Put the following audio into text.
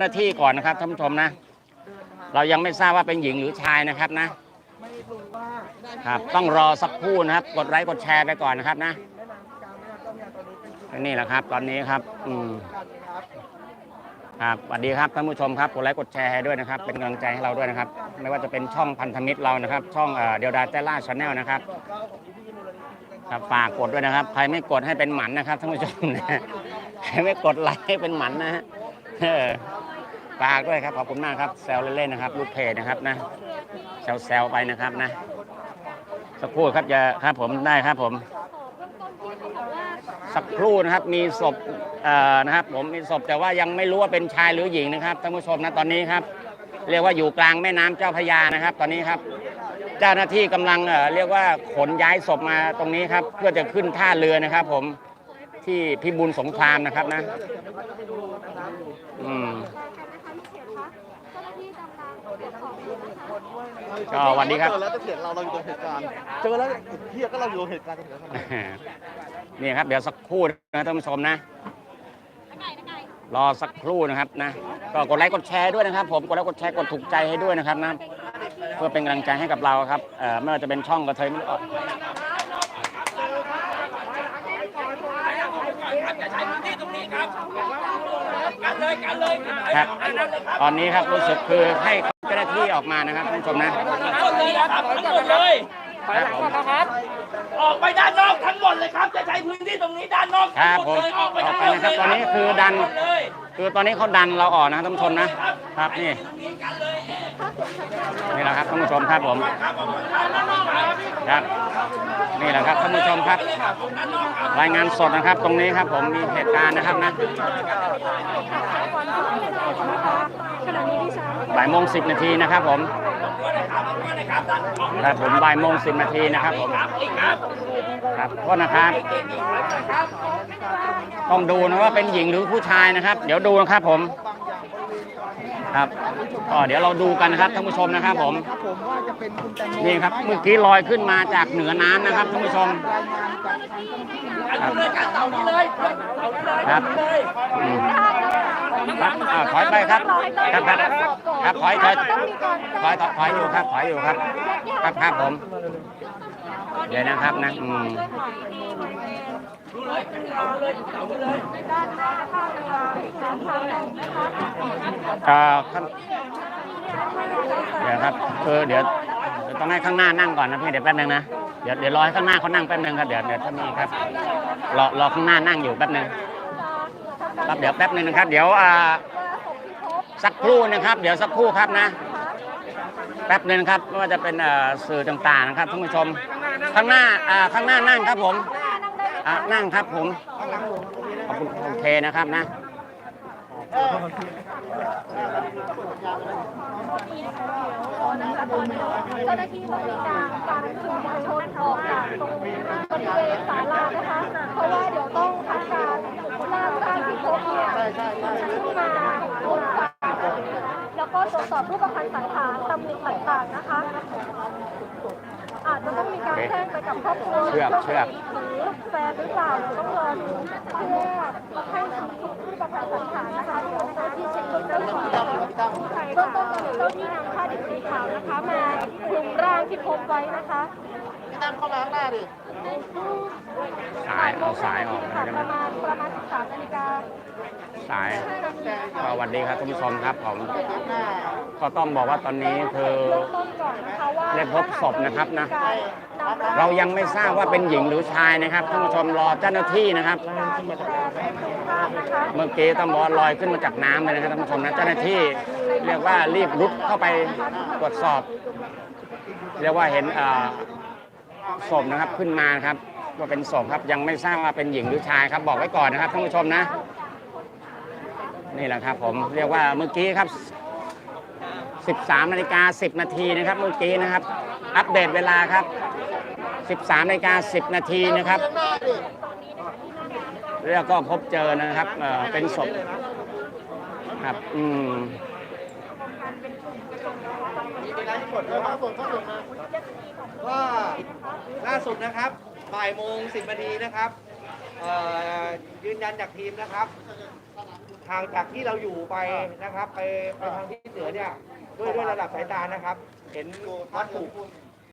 หน้าที่ก่อนนะครับท่านผู้ชมนะ เรายังไม่ทราบว่าเป็นหญิงหรือชายนะครับนะครับ ต้องรอสักครู่นะครับ กดไลค์กดแชร์ไปก่อนนะครับนะนี่แหละครับ ตอนนี้ครับ อืมครับสวัสดีครับท่านผู้ชมครับกดไลค์กดแชร์ให้ด้วยนะครับ เป็นกำลังใจให้เราด้วยนะครับ ไม่ว่าจะเป็นช่องพันธมิตรเรานะครับ ช่องเดียวดาเตล่าชาแนลนะครับครับฝากกดด้วยนะครับ ใครไม่กดให้เป็นหมันนะครับท่านผู้ชมนะใครไม่กดไลค์ให้เป็นหมันนะฮะ ฝากด้วยครับขอบคุณมากครับแซวเล่นๆนะครับลูกเพจนะครับนะแซวๆไปนะครับนะสักครู่ครับจะครับผมได้ครับผม สักครู่นะครับมีศพเอ่อนะครับ ผมมีศพแต่ว่ายังไม่รู้ว่าเป็นชายหรือหญิงนะครับท่านผู้ชมนะตอนนี้ครับ เรียกว่าอยู่กลางแม่น้ำเจ้าพระยานะครับ ตอนนี้ครับ เจ้าหน้าที่กำลังเอ่อเรียกว่าขนย้ายศพมาตรงนี้ครับ เพื่อจะขึ้นท่าเรือนะครับ ผมที่พิบูลสงครามนะครับนะ อืม ก็สวัสดีครับ เจอแล้วจะเสียงเราเราอยู่ตรงเหตุการณ์ เจอแล้วเฮียก็เราอยู่ตรงเหตุการณ์จะเสียงทำไมนี่ครับ เดี๋ยวสักครู่นะท่านผู้ชมนะ รอสักครู่นะครับนะ ก็กดไลค์กดแชร์ด้วยนะครับ ผมกดไลค์กดแชร์กดถูกใจให้ด้วยนะครับนะเพื่อเป็นกำลังใจให้กับเราครับเอ่อไม่ว่าจะเป็นช่องกระเทยไม่ออกครับ ตอนนี้ครับรู้สึกคือให้เจ้าห น้าที่ออกมานะครับท่านผู้ชมนะทั้งหมดเลยครับทั้งหมดเลย ครับผม ออกไปด้านนอกทั้งหมดเลยครับ จะใช้พื้นที่ตรงนี้ด้านนอกคทั้รังบหมดผมเลย ออกไปออกทั้งไปหมดนะครับเลยตอนนี้คือดันหมดเลย คือตอนนี้เขาดันเราออกนะท่านผู้ชมนะครับนี่นี่แหละครับท่านผู้ชมครับผมครับนี่แหละครับท่านผู้ชมครับ รายงานสดนะครับ ตรงนี้ครับผมมีเหตุการณ์นะครับนะบ่ายโมงสิบนาทีนะครับผมครับผมบ่ายโมงสิบนาทีนะครับผม ครับโทษนะครับ ต้องดูนะว่าเป็นหญิงหรือผู้ชายนะครับ เดี๋ยวดูนะครับผม ครับก็เดี๋ยวเราดูกันนะครับท่านผู้ชมนะครับ ผมผมว่าจะเป็นคุณแตงโมนี่ครับเมื่อกี้ลอยขึ้นมาจากเหนือน้ำนะครับท่านผู้ชม รายงานจากทางตำรวจเอาเลยกันเสานี้เลยครับอืมครับอ่าถอยไปครับครับครับครับถอยถอยถอยถอยถอยอยู่ครับถอยอยู่ครับ ครับครับผม เดี๋ยวนะครับนะอืมเอ่อครับเดี๋ยวครับคือเดี๋ยวเดี๋ยวต้องให้ข้างหน้านั่งก่อนนะพี่เดี๋ยวแป๊บนึงนะเดี๋ยวเดี๋ยวรอให้ข้างหน้าเขานั่งแป๊บนึงครับเดี๋ยวเดี๋ยวถ้ามีครับรอรอข้างหน้านั่งอยู่แป๊บนึงครับเดี๋ยวแป๊บนึงนะครับ เดี๋ยวอ่าสักครู่นะครับ เดี๋ยวสักครู่ครับนะ แป๊บนึงครับไม่ว่าจะเป็นเอ่อสื่อต่างๆนะครับท่านผู้ชม ข้างหน้าอ่าข้างหน้านั่งครับผมอ่านั่งครับผมขอบคุณโอเคนะครับนะ เจ้าหน้าที่บริการการคุมมวลชนออกจากตรงบริเวณศาลานะคะ เพราะว่าเดี๋ยวต้องทำการลากร่างที่พบเนี่ยขึ้นมาบนฝั่ง แล้วก็ตรวจสอบรูปพรรณสันฐานตำหนิต่างๆนะคะ อาจจะต้องมีการแจ้งไปกับครอบครัวเชือกเชือก หรือแฟนหรือเปล่าเดี๋ยวต้องรอดูเพื่อมาให้ทำรูปพรรณสันฐานนะคะเดี๋ยวเจ้าที่เช็คเบื้องต้นก่อนนะคะเบื้องต้นเจ้าที่นำผ้าดิบสีขาวนะคะ มาคลุมร่างที่พบไว้นะคะ พี่ตั้มเข้ามาข้างหน้าดิสายเอาสายออกนะค่ะใช่ปไหมระมาณประมาณ13นาฬิกาสายก็สวัสดีครับท่านผู้ชมครับผมข้างหน้าก็ต้องบอกว่าตอนนี้คือเบื้องต้นก่อนนะคะว่าได้พบศพนะครับนะการนำร่างเรายังไม่ทราบว่าเป็นหญิงหรือชายนะครับท่านผู้ชมรอเจ้าหน้าที่นะครับ เมื่อกี้ต้องบอกว่าลอยขึ้นมาจากน้ำเลยนะครับท่านผู้ชมนะเจ้าหน้าที่เรียกว่ารีบรุดเข้าไปตรวจสอบ เรียกว่าเห็นเอ่อ ศพนะครับขึ้นมาครับว่าเป็นศพครับยังไม่ทราบว่าเป็นหญิงหรือชายครับ บอกไว้ก่อนนะครับท่านผู้ชมนะ นี่แหละครับ ผมเรียกว่าเมื่อกี้ครับ 13นาฬิกา10 นาทีนะครับ เมื่อกี้นะครับ อัปเดตเวลาครับ 13นาฬิกา10 นาทีนะครับแล้วก็พบเจอนะครับเอ่อเป็นศพครับ อืม มีราที่หมดเลยครับสดเข้าสดมาว่าล่าสุดนะครับบ่ายโมงสิบนาทีนะครับยืนยันจากทีมนะครับทางจากที่เราอยู่ไปนะครับ ไปไปทางที่เหนือเนี่ยด้วยด้วยระดับสายตานะครับ เห็นพัดถูก